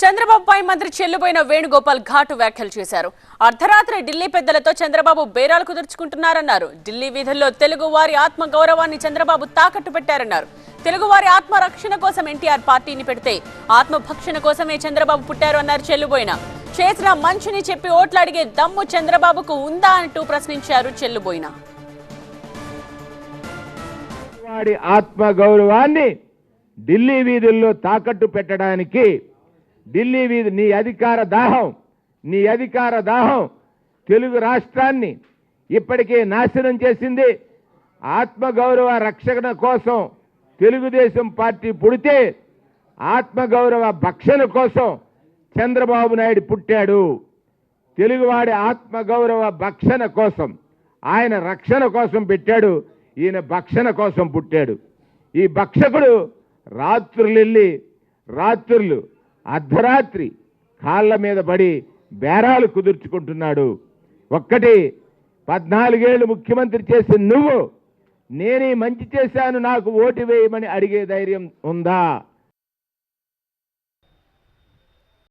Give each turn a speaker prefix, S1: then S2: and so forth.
S1: చంద్రబాబుపై మంత్రి చెల్లుబోయిన వేణుగోపాల్ ఘాటు వ్యాఖ్యలు చేశారు. అర్ధరాత్రి ఢిల్లీ పెద్దలతో చంద్రబాబు బేరాలు కుదుర్చుకుంటున్నారన్నారు. ఢిల్లీ వీధుల్లో తెలుగు వారి ఆత్మ గౌరవాన్ని చంద్రబాబు తాకట్టు పెట్టారన్నారు. తెలుగు వారి ఆత్మ రక్షణ కోసం ఎన్టీఆర్ పార్టీని పెడితే ఆత్మభక్షణ కోసమే చంద్రబాబు పుట్టారు అన్నారు చెల్లుబోయిన. చేసిన మంచిని చెప్పి ఓట్లు అడిగే దమ్ము చంద్రబాబుకు ఉందా అంటూ ప్రశ్నించారు చెల్లుబోయిన.
S2: ఆత్మ గౌరవాన్ని ఢిల్లీ వీధుల్లో తాకట్టు పెట్టడానికి ఢిల్లీ వీధి నీ అధికార దాహం నీ అధికార దాహం తెలుగు రాష్ట్రాన్ని ఇప్పటికే నాశనం చేసింది. ఆత్మగౌరవ రక్షణ కోసం తెలుగుదేశం పార్టీ పుడితే ఆత్మగౌరవ భక్షణ కోసం చంద్రబాబు నాయుడు పుట్టాడు. తెలుగువాడి ఆత్మగౌరవ భక్షణ కోసం ఆయన రక్షణ కోసం పెట్టాడు ఈయన భక్షణ కోసం పుట్టాడు. ఈ భక్షకుడు రాత్రులు వెళ్ళి రాత్రులు అర్ధరాత్రి కాళ్ళ మీద పడి బేరాలు కుదుర్చుకుంటున్నాడు. ఒక్కటి పద్నాలుగేళ్ళు ముఖ్యమంత్రి చేసిన నువ్వు నేనే మంచి చేశాను నాకు ఓటు వేయమని అడిగే ధైర్యం ఉందా?